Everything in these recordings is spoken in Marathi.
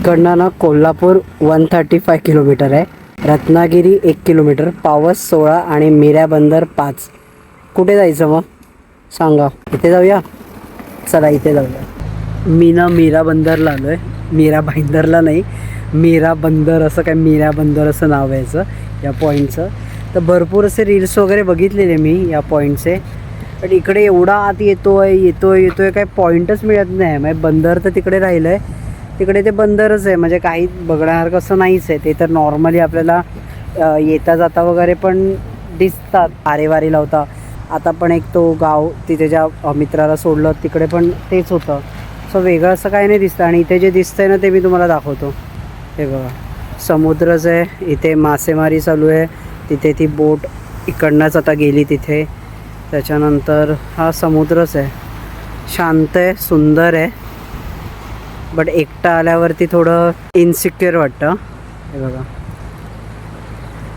इकडनं ना Kolhapur one thirty five kilometre आहे. रत्नागिरी एक किलोमीटर पावस सोळा आणि मिऱ्या बंदर पाच. कुठे जायचं मग? सांगा. इथे जाऊया? चला इथे जाऊया. मी ना मीरा बंदरला आलो आहे मीरा भाईंदरला नाही मीरा बंदर असं काय मीरा बंदर असं नाव आहे याचं या पॉईंटचं तर भरपूर असे रील्स वगैरे बघितलेले मी या पॉईंटचे पण इकडे एवढा आत येतो आहे येतो आहे येतो आहे काय पॉईंटच मिळत नाही. म्हणजे बंदर तर तिकडे राहिलं आहे तिकडे ते बंदरच आहे. म्हणजे काही बघण्यासारखं असं नाहीच आहे. ते तर नॉर्मली आपल्याला येता जाता वगैरे पण दिसतात. आरेवारी लावता. आता पण एक तो गाव तिथे ज्या मित्राला सोडलं तिकडे पण तेच होतं. सो वेगळं असं काही नाही दिसतं. आणि इथे जे दिसतंय ना ते मी तुम्हाला दाखवतो. हे बघा. समुद्रच आहे. इथे मासेमारी चालू आहे. तिथे ती बोट इकडनंच आता गेली तिथे. त्याच्यानंतर हा समुद्रच आहे. शांत आहे सुंदर आहे. बट एकटा आल्यावरती थोडं इन्सिक्युअर वाटतं. हे बघा.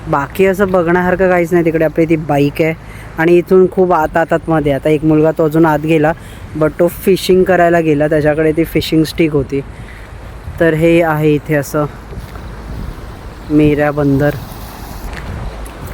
बाकी असं बघण्यासारखं काहीच नाही तिकडे. आपली ती बाईक आहे. आणि इथून खूप आत आतात मध्ये. आता एक मुलगा तो अजून आत गेला बट तो फिशिंग करायला गेला. त्याच्याकडे ती फिशिंग स्टिक होती. तर हे आहे इथे असं. मेऱ्या बंदर.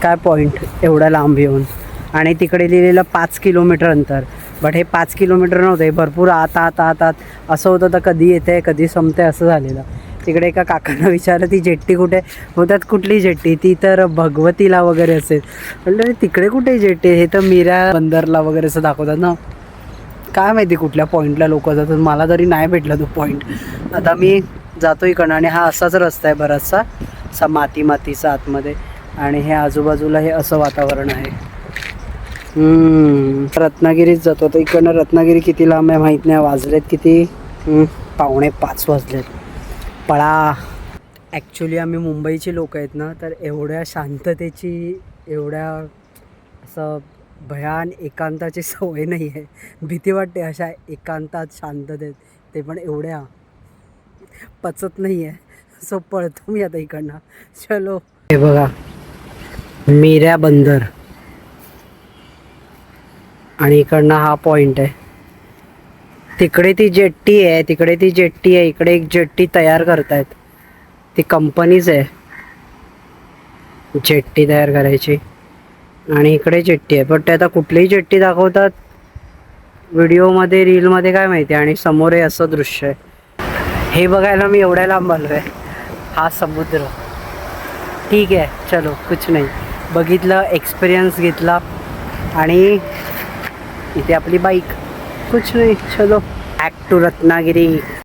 काय पॉईंट एवढ्या लांब येऊन. आणि तिकडे लिहिलेलं पाच किलोमीटर अंतर. बट हे पाच किलोमीटर नव्हतं भरपूर आत आत आत आत. असं होतं तर कधी येते कधी संपते असं झालेलं. तिकडे एका काकांना विचारलं ती जेट्टी कुठे होतात कुठली जेट्टी? ती तर भगवतीला वगैरे असेल म्हटलं तिकडे कुठे जेट्टी? हे तर मीरा बंदरला वगैरे असं दाखवतात ना. काय माहिती कुठल्या पॉईंटला लोक जातात? मला तरी नाही भेटला तो पॉईंट आता मी जातो इकडनं आणि हा असाच रस्ता आहे बराचसा असा माती मातीचा आतमध्ये. आणि हे आजूबाजूला हे असं वातावरण आहे. रत्नागिरीत जातो. तर इकडनं रत्नागिरी किती लांब आहे माहीत नाही. वाजलेत किती? पावणे पाच वाजलेत. पळा. ॲक्च्युली आम्ही मुंबईची लोक आहेत ना तर एवढ्या शांततेची एवढ्या असं भयान एकांताची सवय नाही आहे. भीती वाटते अशा एकांतात शांततेत. ते पण एवढ्या. पचत नाही आहे. सो पळतो मी आता इकडनं. चलो. हे बघा. मीऱ्या बंदर. आणि इकडनं हा पॉईंट आहे. तिकडे ती जेट्टी आहे तिकडे ती जेट्टी आहे इकडे एक जेट्टी तयार करतायत. ती कंपनीच आहे. जेट्टी तयार करायची. आणि इकडे जेट्टी आहे. पण ते आता कुठलीही जेट्टी दाखवतात व्हिडिओमध्ये रीलमध्ये काय माहिती आणि समोर हे असं दृश्य आहे. हे बघायला मी एवढ्या लांब आलो आहे हा समुद्र. ठीक आहे. चलो कुछ नाही. बघितलं एक्सपिरियन्स घेतला. आणि इथे आपली बाईक. कुछ नाही चलो. Back to Ratnagiri